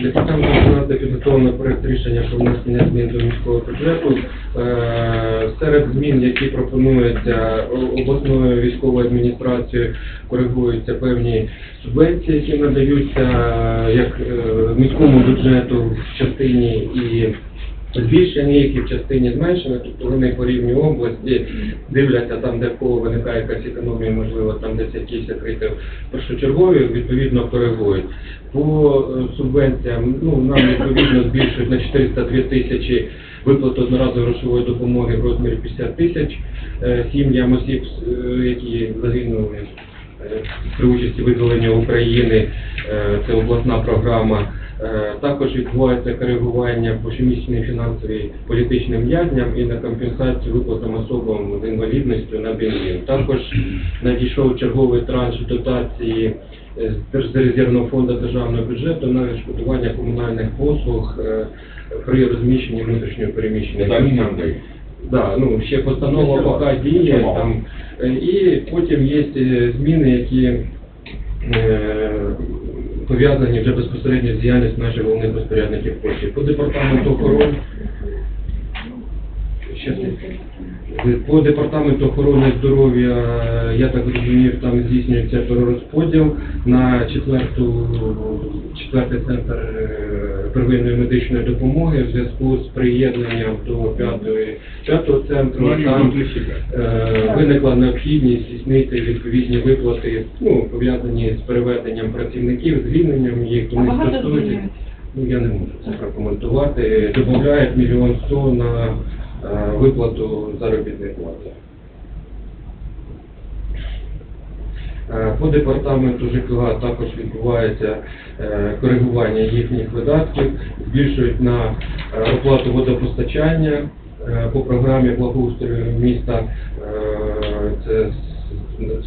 Департаментом фінансів підготовлено проект рішення про внесення змін до міського бюджету. Е, Серед змін, які пропонуються обласною військовою адміністрацією, коригуються певні субвенції, які надаються е, як е, міському бюджету в частині і збільшення їх і в частині зменшення, тобто вони по рівню області дивляться там, де в кого виникає якась економія, можливо, там десь якісь закриті першочергові, відповідно коригують. По е, субвенціям, ну, нам відповідно збільшують на 402 тисячі виплату одноразової грошової допомоги в розмірі 50 тисяч е, сім'ям осіб, е, які загинули при участі визволення України, це обласна програма. Е, Також відбувається коригування по щомісячній фінансовій політичним в'язням і на компенсацію виплатам особам з інвалідністю на бензин. Також надійшов черговий транш дотації е, з резервного фонду державного бюджету на відшкодування комунальних послуг е, при розміщенні внутрішньо переміщених. Там осіб. не дають. Да, ну ще постанова поки діє там. І потім є зміни, які пов'язані вже безпосередньо з діяльністю наших головних розпорядників коштів. По департаменту охорони. По департаменту охорони здоров'я, я так розумію, там здійснюється перерозподіл на четверту, четвертий центр е, первинної медичної допомоги в зв'язку з приєднанням до п'ятої, п'ятого центру. Там е, виникла необхідність здійснити відповідні виплати, ну, пов'язані з переведенням працівників, звільненням їх, багато стосується. Ну, я не можу це прокоментувати. Добавляють мільйон сто на е, виплату заробітної плати. По департаменту ЖКГ також відбувається е, коригування їхніх видатків, збільшують на е, оплату водопостачання е, по програмі благоустрою міста. Е, Це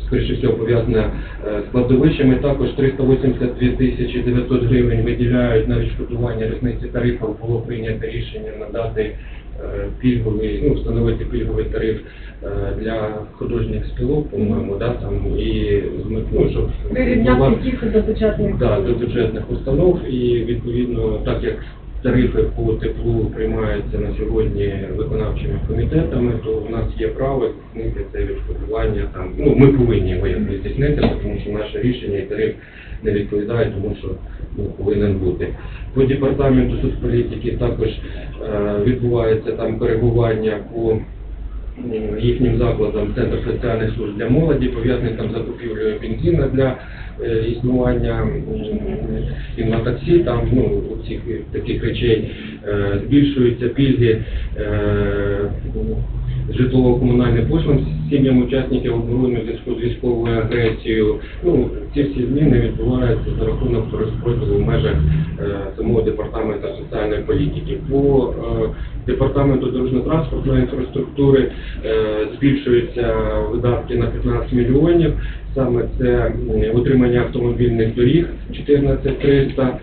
скоріше всього пов'язане е, з кладовищами. Також 382 тисячі 900 гривень виділяють на відшкодування різниці тарифів. Було прийнято рішення надати е, пільговий, ну, встановити пільговий тариф е, для художніх спілок, по-моєму, да, там, і ну, щоб була- тільки до бюджетних. Да, до бюджетних установ і відповідно, так як тарифи по теплу приймаються на сьогодні виконавчими комітетами, то в нас є право здійснити це відшкодування там. Ну ми повинні якось здійснити, тому що наше рішення і тариф не відповідає, тому що ну, повинен бути. По департаменту соцполітики також е, відбувається там коригування по їхнім закладам Центр соціальних служб для молоді, пов'язаний там закупівлею бензину для існування і на таксі, там ну, цих таких речей Е, збільшуються пільги е, житлово-комунальним послугам сім'ям учасників оборони зв'язку з військовою агресією. Ну, ці всі зміни відбуваються за рахунок розподілу в межах е, самого департаменту соціальної політики. По е, департаменту дорожньо-транспортної інфраструктури е, збільшуються видатки на 15 мільйонів. Саме це утримання автомобільних доріг 14300,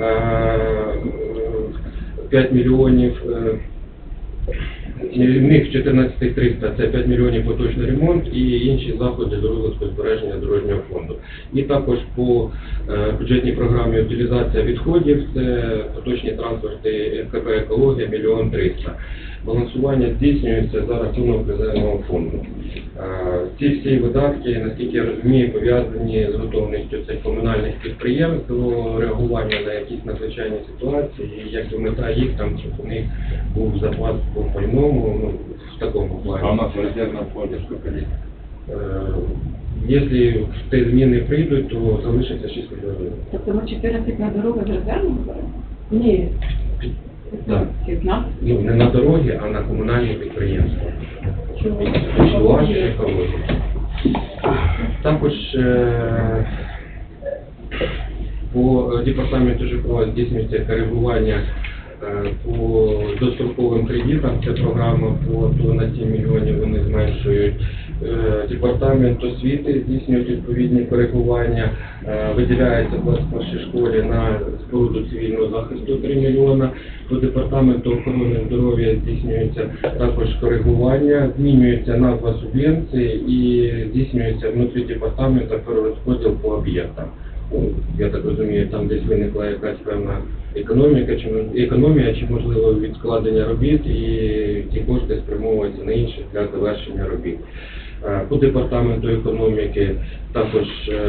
е, 5 мільйонів. е, в них 14 300 це 5 мільйонів поточний ремонт і інші заходи з розвитку збереження дорожнього фонду. І також по е, бюджетній програмі утилізація відходів це поточні транспорти ФКП екологія мільйон 300. Балансування здійснюється за рахунок резервного фонду. Ці всі видатки, наскільки я розумію, пов'язані з готовністю цих комунальних підприємств до реагування на якісь надзвичайні ситуації, і якби мета їх там, щоб у них був запас по пальному, ну, в такому А у плані. нас фонде сколько лет? Е, Якщо ті зміни прийдуть, то залишиться 6 мільйонів. Тобто ми 14 на дорогу з резервного беремо? Ні. Так. Ну, не на дороги, а на комунальні підприємства. Чого? Також е, по департаменту ЖКО здійснюється коригування е, по достроковим кредитам. Це програма по на 7 мільйонів вони зменшують. Е, Департамент освіти здійснюють відповідні коригування. Е, Виділяється в 21 школі на споруду цивільного захисту 3 мільйона. По департаменту охорони здоров'я здійснюється також коригування, змінюється назва субвенції і здійснюється внутрі департаменту перерозподіл по об'єктам. ну, я так розумію, там десь виникла якась певна економіка, чи економія, чи можливо відкладення робіт, і ті кошти спрямовуються на інші для завершення робіт. Е, По департаменту економіки також е,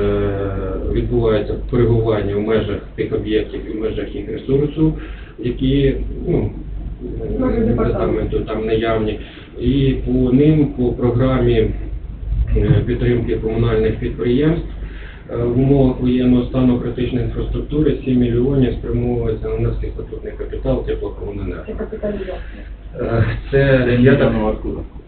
відбувається коригування в межах тих об'єктів і в межах їх ресурсу, які ну, департаменту там наявні. І по ним, по програмі е, підтримки комунальних підприємств е, в умовах воєнного стану критичної інфраструктури 7 мільйонів спрямовується на внески статутний капітал теплокомуненерго. Це капіталізація. Е, Це я так? Е,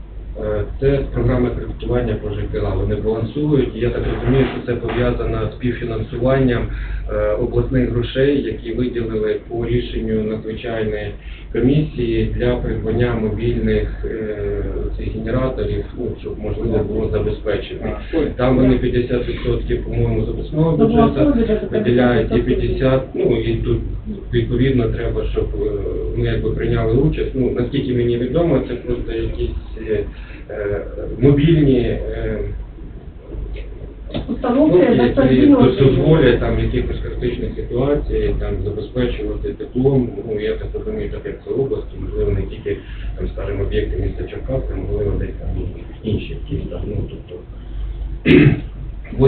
Це програми кредитування по ЖКЛ. Вони балансують. Я так розумію, що це пов'язано з співфінансуванням е, обласних грошей, які виділили по рішенню надзвичайної комісії для придбання мобільних е, цих генераторів, ну, щоб можливо було забезпечити. Там вони 50%, по-моєму, з обласного бюджету виділяють і 50%. 50, ну і тут відповідно треба, щоб е, ми якби прийняли участь. Ну наскільки мені відомо, це просто якісь е, е, мобільні е, ну, достатньо. дозволять там якихось критичних ситуацій там забезпечувати теплом. Ну я так розумію, так як це область, можливо, не тільки там, скажімо, об'єкти міста Черкаси, можливо, десь там інші якісь там, ну тобто.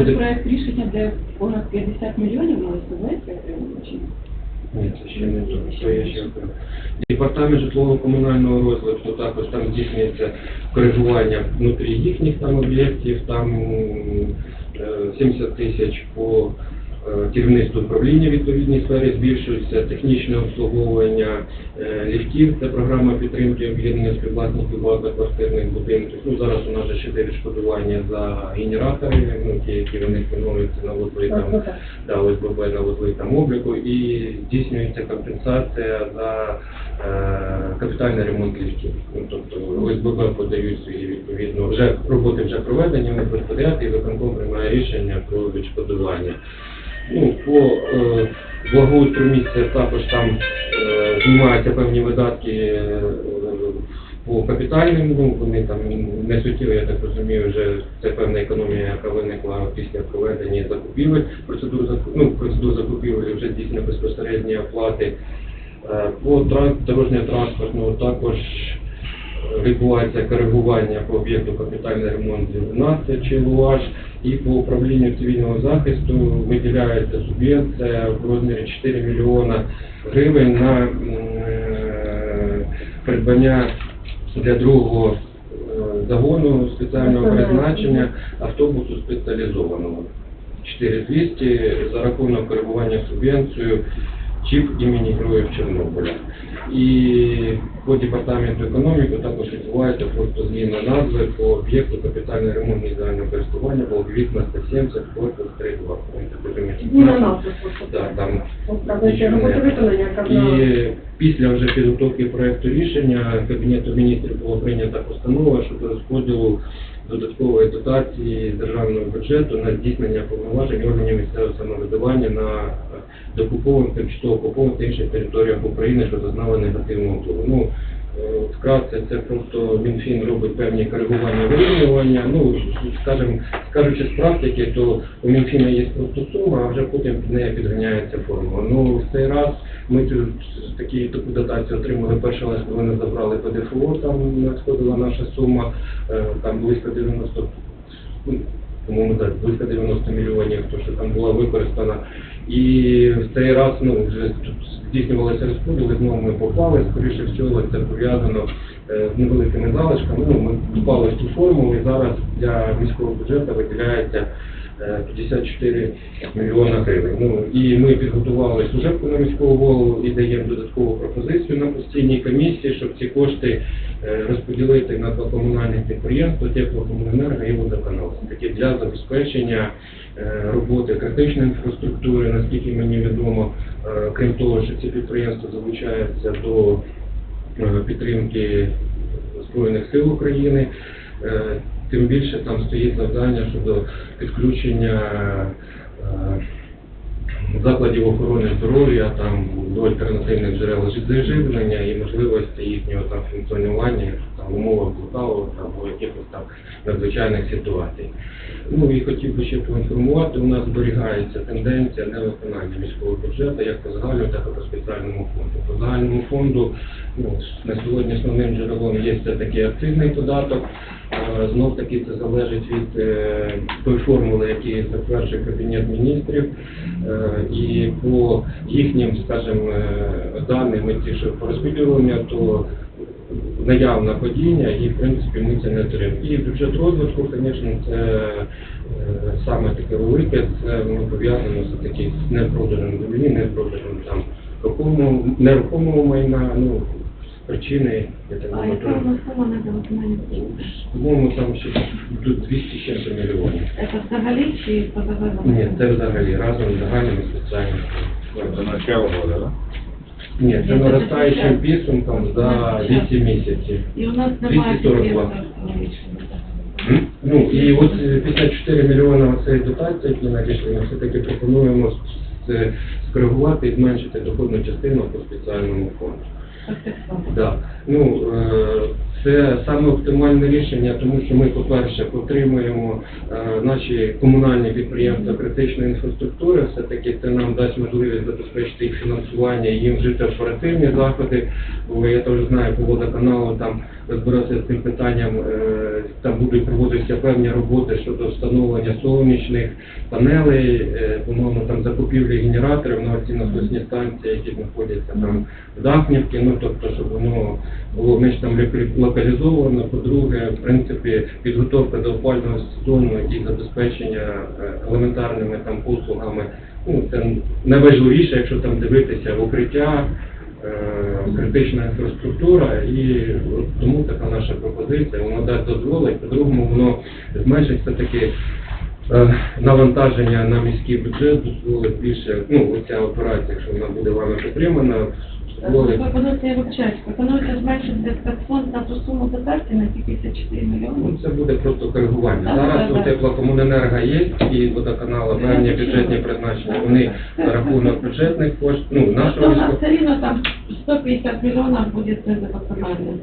Це проект рішення, де понад 50 мільйонів мали субвенція ні? Ні, це ще не то, це є ще окремо. Департамент житлово-комунального розвитку також там здійснюється коригування внутрі їхніх там об'єктів, там е, 70 тисяч по е, керівництву управління відповідній сфері збільшується технічне обслуговування е, ліфтів, це програма підтримки об'єднання співвласників багатоквартирних будинків. Ну зараз у нас же ще йде відшкодування за генератори, ну ті, які вони встановлюються на вузли там Ось да, ОСББ на вузли там обліку і здійснюється компенсація за е, капітальний ремонт ліфтів. Ну, тобто ОСББ подають свої відповідно, вже роботи вже проведені, вони розпоряд і виконком приймає рішення про відшкодування. Ну, по е, благоустрою місця також там е, знімаються певні видатки е, по капітальним, ну вони там не суттєві, я так розумію, вже це певна економія, яка виникла після проведення закупівель, процедур ну, процедур закупівель вже здійснено безпосередні оплати. Е, По тран- дорожньо-транспортному також е, відбувається коригування по об'єкту капітальний ремонт 19 ЧЛУАЖ і по управлінню цивільного захисту виділяється субвенція в розмірі 4 мільйона гривень на е, придбання для другого е, загону спеціального призначення автобусу спеціалізованого. 4200 за рахунок коригування субвенцією ЧІП імені Героїв Чорнобиля. І по департаменту економіки також відбувається просто зміна назви по об'єкту капітальний ремонт і загального користування Волговітна 170 корпус 3.2. Зміна назви. Там яка і після вже підготовки проекту рішення Кабінету міністрів була прийнята постанова щодо розподілу додаткової дотації з державного бюджету на здійснення повноважень органів місцевого самоврядування на е, докупованих, тимчасово окупованих та інших територіях України, що зазнали негативного впливу. Ну, вкратце, це просто Мінфін робить певні коригування вирівнювання. Ну, скажем, скажучи з практики, то у Мінфіна є просто сума, а вже потім під нею підганяється формула. Ну, в цей раз ми цю такі таку дотацію отримали перший раз, коли вони забрали ПДФО, там надходила наша сума, е, там близько 90, ну, по-моєму, так, близько 90 мільйонів, то що там була використана. І в цей раз ну, вже здійснювалися розподіли, знову ми попали, скоріше всього це пов'язано е, з невеликими залишками. Ну, ми впали в ту формулу і зараз для міського бюджету виділяється е, 54 мільйона гривень. Ну, і ми підготували служебку на міського голову і даємо додаткову пропозицію на постійній комісії, щоб ці кошти е, розподілити на два комунальних підприємства, теплокомуненерго і водоканал. Такі для забезпечення е, роботи критичної інфраструктури, наскільки мені відомо, е, крім того, що ці підприємства залучаються до е, підтримки Збройних сил України. Е, Тим більше там стоїть завдання щодо підключення е, закладів охорони здоров'я там до альтернативних джерел жи- живлення і можливості їхнього там функціонування, в умовах блокауту або якихось там надзвичайних ситуацій. Ну і хотів би ще поінформувати, у нас зберігається тенденція невиконання міського бюджету як по загальному, так і по спеціальному фонду. По загальному фонду ну, на сьогодні основним джерелом є все-таки акцизний податок. Знов таки це залежить від е, тої формули, які затверджує Кабінет міністрів. Е, І по їхнім, скажімо, е, даним, ті, що по розподіленню, то наявне падіння, і в принципі ми це не отримаємо. І бюджет розвитку, звісно, це е, саме таке велике, це воно пов'язано з таки з непроданим землі, непроданим там рухомого, нерухомого майна, ну, причини, я так А думаю, по-моєму, там ще до 200 з чим-то мільйонів. Це взагалі чи по загальному? Ні, це взагалі разом з загальними спеціальними. До начала года, да? Ні, це наростаючим підсумком за 8 місяців. І у нас немає 242. підприємства. Ну і от е, 54 мільйони цієї дотації, які надійшли, ми все-таки пропонуємо скоригувати і зменшити доходну частину по спеціальному фонду. Да. Ну, е, це саме оптимальне рішення, тому що ми, по-перше, підтримуємо е, наші комунальні підприємства критичної інфраструктури. Все-таки це нам дасть можливість забезпечити їх фінансування і їм вжити оперативні заходи. Бо я теж знаю, по водоканалу там розбирався з цим питанням, е, там будуть проводитися певні роботи щодо встановлення сонячних панелей, е, по-моєму, там закупівлі генераторів на оці насосні станції, які знаходяться там в Дахнівці, ну тобто, щоб воно було менш там лік- локалізовано. По-друге, в принципі, підготовка до опального сезону і забезпечення е, елементарними там послугами. Ну, це найважливіше, якщо там дивитися укриття, е, критична інфраструктура, і тому така наша пропозиція, воно дасть дозволить, по-другому воно зменшить все-таки е, навантаження на міський бюджет, дозволить більше, ну, оця операція, якщо вона буде вами підтримана, Пропонується, я вибачаюсь, пропонується зменшити спецфонд на ту суму дотації на ті 54 мільйони. Ну, це буде просто коригування. Так, Зараз так, у так. теплокомуненерго є і водоканала певні бюджетні призначення. Вони за рахунок бюджетних коштів, ну, нашого Ну, нас міського. все рівно там 150 мільйонів буде це за виконання.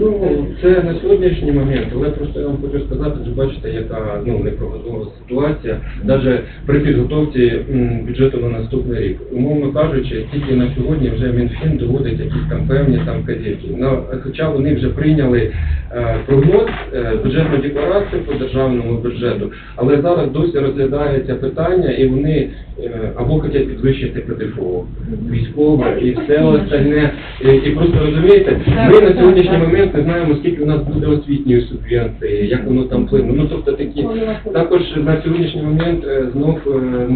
Ну, це на сьогоднішній момент, але просто я вам хочу сказати, що бачите, яка ну, непрогнозова ситуація, навіть при підготовці м, бюджету на наступний рік. Умовно кажучи, тільки на сьогодні вже Мінфін доводить якісь там певні там вказівки. Ну, хоча вони вже прийняли е, прогноз, е, бюджетну декларацію по державному бюджету, але зараз досі розглядається питання, і вони е, або хочуть підвищити ПДФО військове і все остальне. І, і просто розумієте, ми на сьогоднішній так. Момент ми знаємо, скільки в нас буде освітньої субвенції, як воно там вплине. Ну тобто такі також на сьогоднішній момент е, знов е,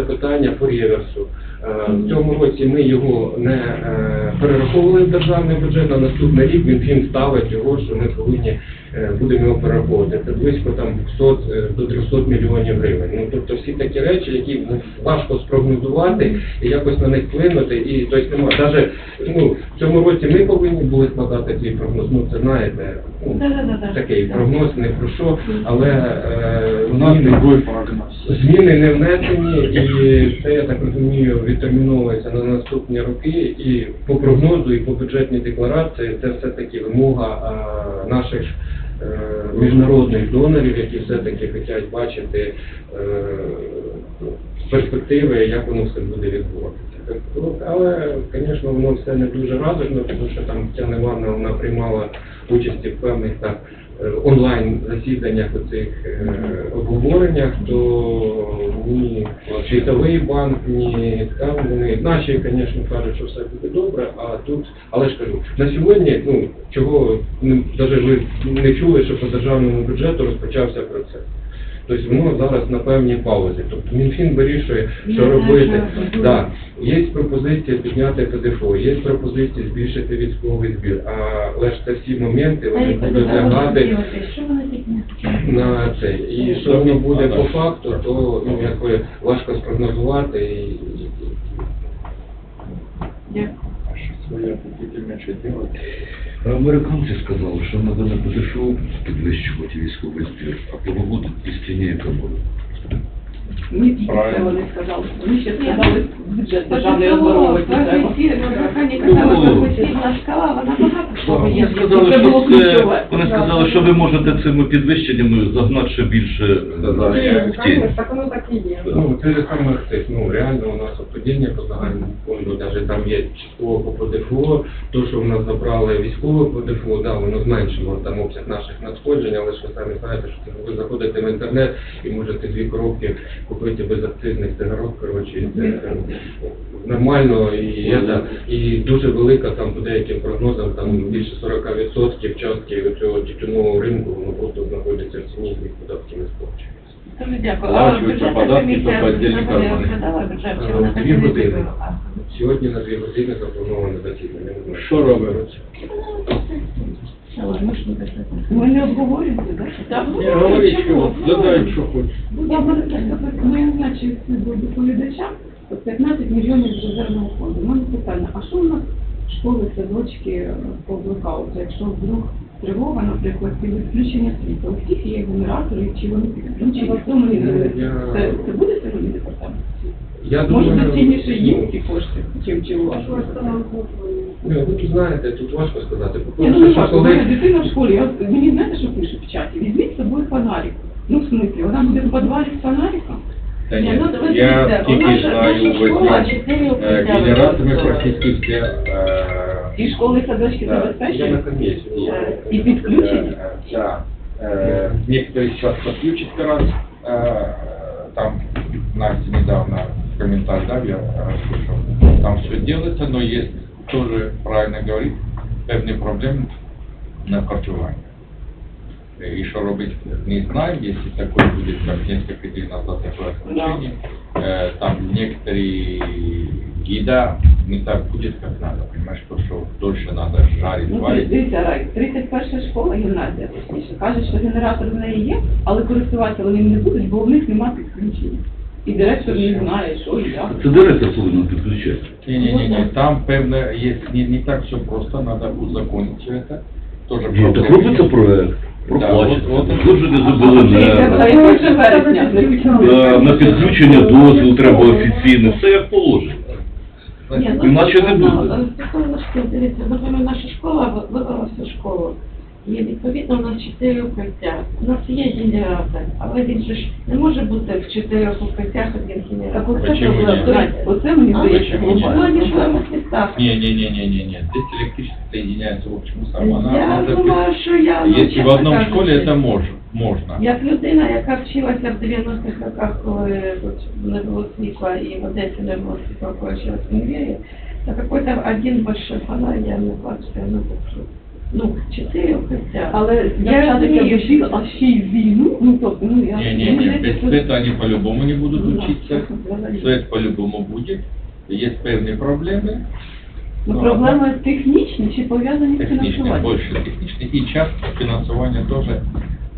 питання по реверсу. Е, В цьому році ми його не перераховували в державний бюджет, а наступний рік він ставить його, що ми повинні будемо його перераховувати. Це близько там 200 е, до 300 мільйонів гривень. Ну тобто всі такі речі, які ну, важко спрогнозувати і якось на них вплинути. І тобто немає. Навіть ну, в цьому році ми повинні були складати свій прогноз. Ну це знаєте, ну, такий прогноз не про що, але е, зміни-. Зміни не внесені, і це, я так розумію, відтерміновується на наступні роки. І по прогнозу, і по бюджетній декларації це все-таки вимога а, наших е, міжнародних донорів, які все-таки хочуть бачити е, перспективи, як воно все буде відбуватися. Ну, Але, звісно, воно все не дуже радужно, тому що там Тетяна Івановна вона приймала участь в певних так е, онлайн засіданнях у цих обговореннях, то ні Світовий банк, ні там вони наші, звісно, кажуть, що все буде добре, а тут, але ж кажу, на сьогодні, ну чого навіть ви не чули, що по державному бюджету розпочався процес. Тобто воно зараз на певній паузі. Тобто Мінфін вирішує, що Ну, робити. Да. Є пропозиція підняти ПДФО, є пропозиція збільшити військовий збір, а але ж це всі моменти вони будуть лягати на це. І що воно буде по факту, то ну якби важко спрогнозувати і, Дякую. Хотите меньше делать? Американці сказали, що треба не ПДФО підвищувати військовий збір, а поводити стіні економіки. Ми це Правильно. вони сказали. Вони ще сказали бюджет треба. професійна, казала, професійна шкала, вона багато що Вони Це сказали, що це, ключове. вони сказали, що ви можете цими підвищеннями загнати ще більше е, в тінь. Так воно так і є. Ну, це саме актив. Ну, реально у нас оподілення по загальному фонду, навіть там є частково по ПДФО, то, що в нас забрали військове ПДФО, да, воно зменшило там обсяг наших надходжень, але ж ви самі знаєте, що ви заходите в інтернет і можете дві коробки купити без акцизних цигарок, коротше, це нормально, і, це, і дуже велика там по деяким прогнозам, там більше 40% частки цього тютюнового ринку, воно просто знаходиться в ціні, їх податки не сплачуються. Дуже дякую. Сплачуються бюджетна податки, комісія взагалі кармани. розглядала бюджет, чи Е, вона Дві так не години. Сьогодні на дві години заплановане засідання. Що робимо? Ми не обговорюємо, так? Ну, Не що, хочеш. Ми наче до доповідача, 15 мільйонів з резервного фонду. У мене питання, а що у нас школи, садочки е, по блокауту, якщо вдруг тривога, наприклад, і відключення світла, у всіх є генератори, чи вони підключені? Ну, Це, це буде сьогодні департамент? Я Може, доцільніше їм ну, ці кошти, чим чи у вас? Ну, ви тут знаєте, тут важко сказати. Я По-перше, думаю, що що у мене коли... дитина в школі, я, мені знаєте, що пише в чаті? Візьміть з собою фонарик. Ну, в смислі, вона буде в підвалі з фонариком? Та Ні, ні, ну, давайте я так, тільки наша- знаю наша школа, восьмом чотири е, укриття генераторами використовує. практично всі е, І школи, садочки Да, Я на забезпечують? комісії. І підключені? Э, Да. Э, Некоторые сейчас подключат как раз. э, Там Настя недавно комментарий дав, я э, слышал. Там все делается, но есть тоже, правильно говорит, певні проблеми на харчуванні. Э, И что робить, не знаю, если такое будет, как несколько дней назад такое отключение, э, там некоторые еда не так будет, как надо, понимаешь, потому что дольше надо жарить, Ну, варить. дивіться, Рай, 31 школа, гімназія, точніше, каже, що генератор в неї є, але користуватися вони не будуть, бо в них немає підключення. І директор не знає, що і як. Це директор повинен підключати. Не-не-не, там певно есть не, не так все просто, надо узаконить все это. Тоже Ні, так робиться проект, Да, проплачеться, от- от- підтвердження Це зобленерго. 1 вересня. Е, На підключення дозвіл треба офіційно, все як положено. Ні, ну, Іначе не буде. Стосовно шкіл, дивіться, наприклад, наша школа ви- всю школу. І відповідно у нас чотири укриття. У нас є генератор, але він же ж не може бути в чотирьох укриттях один Так генератор. оце Почему проблема. ні? Рай, Оце мені А, здається почему ні? в глобально. плані жилих містах. Не-не-не-не-не, здесь электричество соединяется в общем. Она, Я надо думаю, при- що я, ну, Если в чесно одном кажучи, школе это можно. можно. Як людина, яка вчилася в 90-х роках, коли от не було світла і в Одесі не було світла, коли вчилася в універі, то какой-то один большой фонарь я не бачу, я не бачу. Ну, чотири укриття. Але Я я розумію, розумію, що- а ще й війну, ну тобто, ну я... Не-не-не, мені без здається, света они по-любому не будут Ну, да, учиться. взагалі. Свет по-любому будет. Есть певные проблемы. Ну, Ну, проблеми технічні чи пов'язані з Техничные, фінансуванням? больше техничные. И часть финансования тоже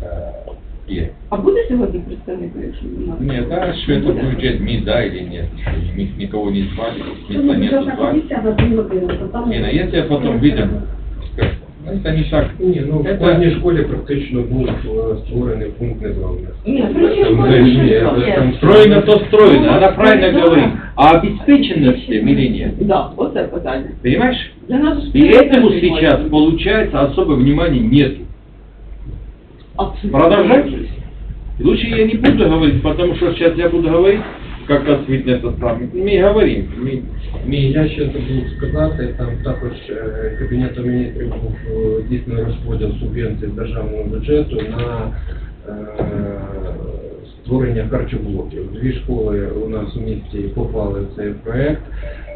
э, есть. А буде сьогодні представник, якщо у нас? Нет, да, что это Буде? будет МИ, да или нет, что ни- никого не звали, Ну, смысла нет бюджетна звать. комісія за дві години, то там... Не, ну если потом видим, скажем, ну это не так. Ні, ну в Это- кожній школі практично був е, створений пункт незламності. Ні, при чому Там, вони ні, щось там- є? там Строено то строено, Ну, она правильно да. говорит. А обеспечено всем или нет? Да, оце питання. Понимаешь? Для нас ж И этому пріоритет сейчас, немає. получается, особо внимания нету. Абсолютно. Продолжать? Лучше я не буду говорить, потому что сейчас я буду говорить, как раз видно этот самый. Мы говорим, мы, Ні, я ще забув сказати, там також е, Кабінетом міністрів був е, здійснений розподіл субвенцій з державного бюджету на е, створення харчоблоків. Дві школи у нас у місті попали в цей проект.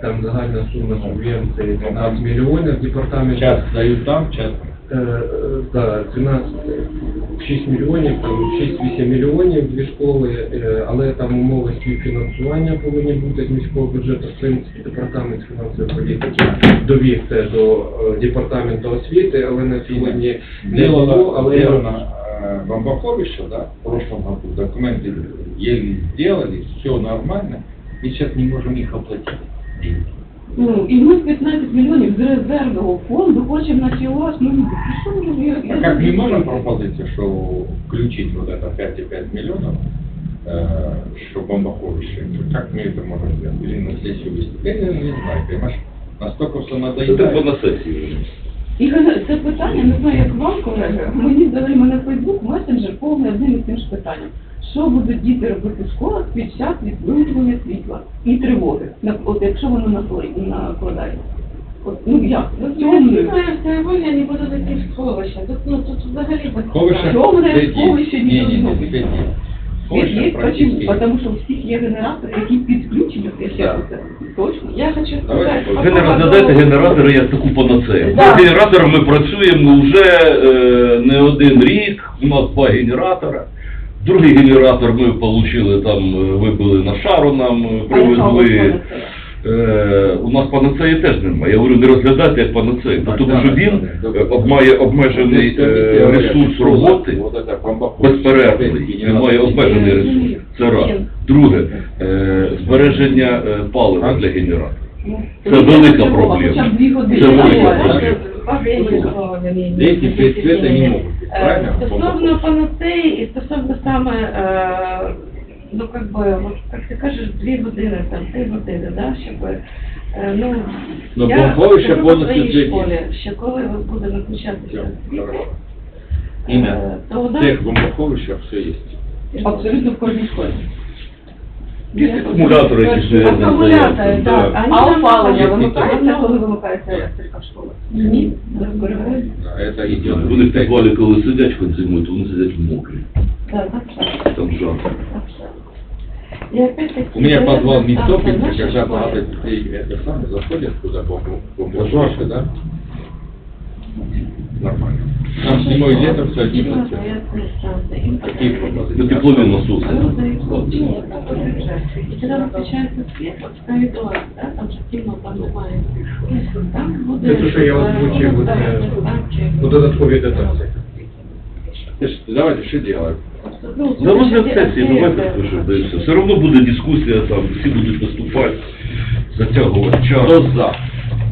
Там загальна сума субвенції 12 мільйонів департамент. час дают там, час. Е, е, да, 12, 6 мільйонів, там 6-8 мільйонів дві школи, е, але там умови співфінансування повинні бути з міського бюджету. В принципі, департамент фінансової політики довів це до е, департаменту освіти, але на сьогодні не було, але сделано э, да, в прошлом году, документы еле сделали, все нормально, и сейчас не можем их оплатить. деньги. Ну, і ми 15 мільйонів з резервного фонду хочемо на ФІОС, ну, що ми я- я А как мы не можем знаю. пропозицию, что включить вот это 5,5 миллионов, э, что бомбоховище, как мы это можем сделать? Или на сессию выступления, не знаю, понимаешь? Настолько все Це треба надоедает. на сесії. вже. І ген- це питання, не знаю, як вам, колеги, мені дали мене Фейсбук, месенджер повний одним і тим ж питанням. Що будуть діти робити в школах під час відключення світла і тривоги? На- От якщо воно накладається. От, ну як? Ну, вони будуть йти в сховище. Тут, ну, тут взагалі Сховище? Де сховище не Ні, ні, ні, Сховище є, практично. почему? Потому що у всіх є генератори, які підключені, я ще Да. Точно? Я хочу Ви не розглядаєте генератори як таку панацею. Да. З генераторами працюємо вже е, не один рік, у нас два генератора. Другий генератор ми отримали, там е, вибили на шару, нам е, привезли. Е, у нас панацеї теж немає. Я говорю, не розглядайте як панацею, Так, тому да, що він да, е, да. обмежений е, ресурс роботи, Вот безперервний, він має обмежений ресурс. Це раз. Друге, е, збереження палива для генератора. Ну, Це велика проблема. Це велика проблема. Без света не могут Е, правильно? Стосовно панацеї і стосовно саме, е, ну, как би, от, як ти кажеш, дві години, там, три години, да, щоб, е, ну, Ну, я бомбовище скажу по повністю своїй для школі, що коли ви буде виключатися світло, Ім'я. е, то у нас... Тех бомбоходищах все есть. Абсолютно в кожній школі. Є акумулятори, які ж Акумулятори, не так. А опалення вимикається, коли вимикається електрика в школах? Ні. Да, Это идет. Вони в підвалі, коли сидять хоч зимою, то вони сидять мокрі. Так, так, так. Там жарко. Опять-таки... У меня подвал не топится, когда багато детей это самое заходят туда по бомбоходищу, да? Нормально. Там зимой и летом все одни Школа, процессы. я знаю, станция, им Какие потребуется. проблемы? Це теплові насоси. Ну, да, и получение такой бюджет. И когда выключается свет, вот в коридорах, да, там же темно, там бывает. Там будет... Це те, що я озвучив, э, да, оце, станції. ну, додаткові дотації. Слушайте, давайте что делаем? Ну, На розгляд слушайте, сесії ответ, давайте э, скажемо, да і все. Все одно буде дискусія, там всі будуть виступати, затягувати час. Кто за?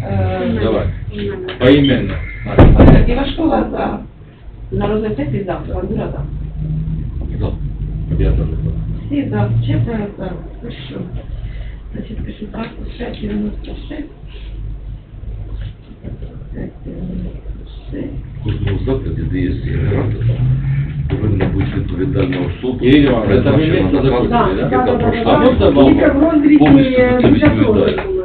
э, Давай. Поименно. Ивашкова за. На розгляд сесії за, Бандура за. Да. Я тоже за. Всі за. Четверо за. Хорошо. Значит, пишу 26, 96. 96. Кожному закладі, де є генератор, повинна бути відповідальна особа. Ірина Івановна, це ви місце наказом, яка пройшла Повністю за це бюджету,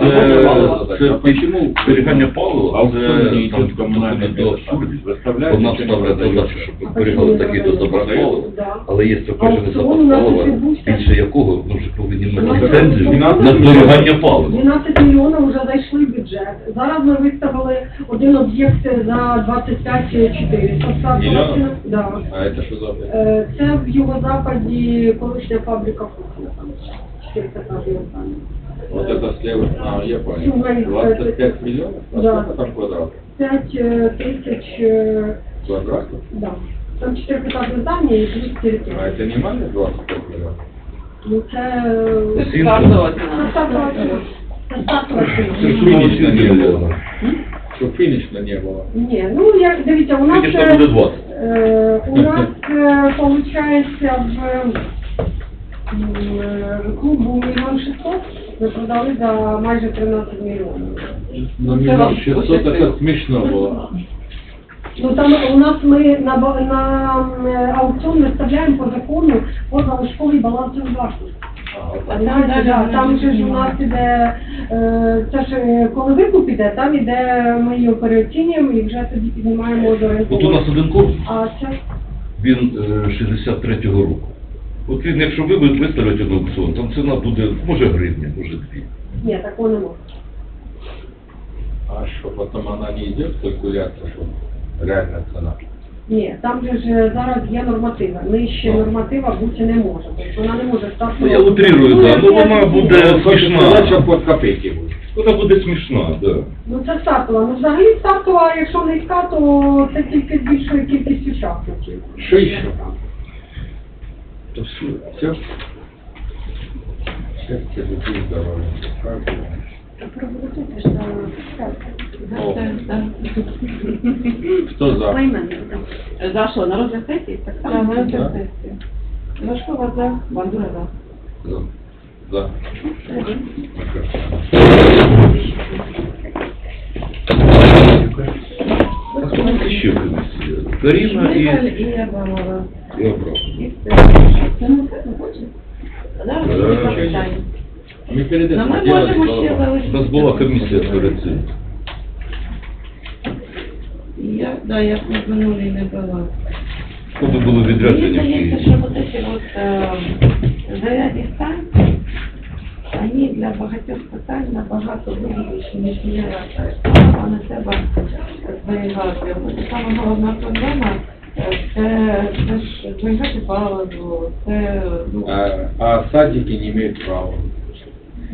Це, це А почему зберігання палива, не це там в комунальне до абсурдів. Виставляють, Одна нічого не ставлять задачу, щоб зберігали такий-то запас палива, але є обмежений запас палива, більше якого ми вже повинні мати ліцензію на зберігання палива. 12 мільйонів вже зайшли в бюджет. Зараз ми виставили один об'єкт за 25 400. Стартова Мільйонів? Да. А это что за объект? Е, Це в юго-западі колишня фабрика. Там 415 там. Вот это слева. А, я понял. Сумма их, 25 миллионов? А Да. сколько там квадратов? 5 е, тисяч, е, Квадратов? да. Там 415 здання і плюс А територія. это не мало 25 миллионов? Ну це... е, Всім Стартова Це ціна. стартова ціна. Це стартова Це ціна. фінішна не Фінішна було. Щоб фінішна не було. Ні, ну як дивіться, у нас Фінішна е, буде 20. е, у нас е, получається в м, е, клубу мільйон шістсот ми продали за майже 13 мільйонів. Ну, Це вам миллион 600 это смешно было. Ну там у нас ми на, ба- на аукціон виставляємо по закону по залишковій балансовій власності. Да, там же ж у нас іде, е, це ж е, коли викуп іде, там іде, ми його переоцінюємо і вже тоді піднімаємо до От у ринку. нас один корпус, А це він е, 63-го року. От він, якщо ви виставите на аукціон, там ціна буде, може гривня, може дві. ні, такого не може. А что, потом она не идет, калькуляция, что реальная цена? Ні, там же ж зараз є норматива. Нижче норматива бути не може. Тобто вона не може стати. Ну, я утрирую, да, ну, вона буде- Ну, смішна. Задача под копейки будет. Вона буде смішна, да. Ну це стартова. Ну взагалі стартова, якщо низька, то це тільки збільшує кількість учасників. Что еще? Все. Все? Счастье, любви, здоровья. Правильно. Проголосуйте, що так. О. За, за? За що? На розгляд сесії? Так само? На Да. сесію. Івашкова за. Бандура за. да. За. Все. Каріна і, Шмигаль і Абрамова. і Абрам. І все. Це не все, не хоче? Зараз Е, буде запитання. Мы перед Ну, этим ми делали можемо ще голова. У залишити. нас була комісія перед цим. Я, да, я в минулій не була. Коли були Мені відрядження в здається, Києві. що вот эти вот э, зарядні станції, вони для багатьох питань набагато вигідніші, ніж генератори. А не треба зберігати. От Саме головна проблема е, це, це ж зберігати паливо, це ну, А, а садики не имеют права.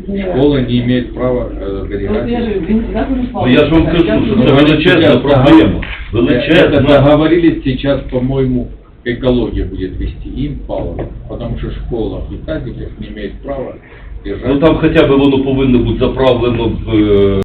ні. Школа не имеет права э, От я сберегать. ж він завжди не Ну, я ж вам кажу, що це величезна проблема. Это Величезна. договорились сейчас, по-моему, экология будет вести им паливо, потому что школа и садики не имеют права держать. Ну там хоча б воно повинно бути заправлено в е,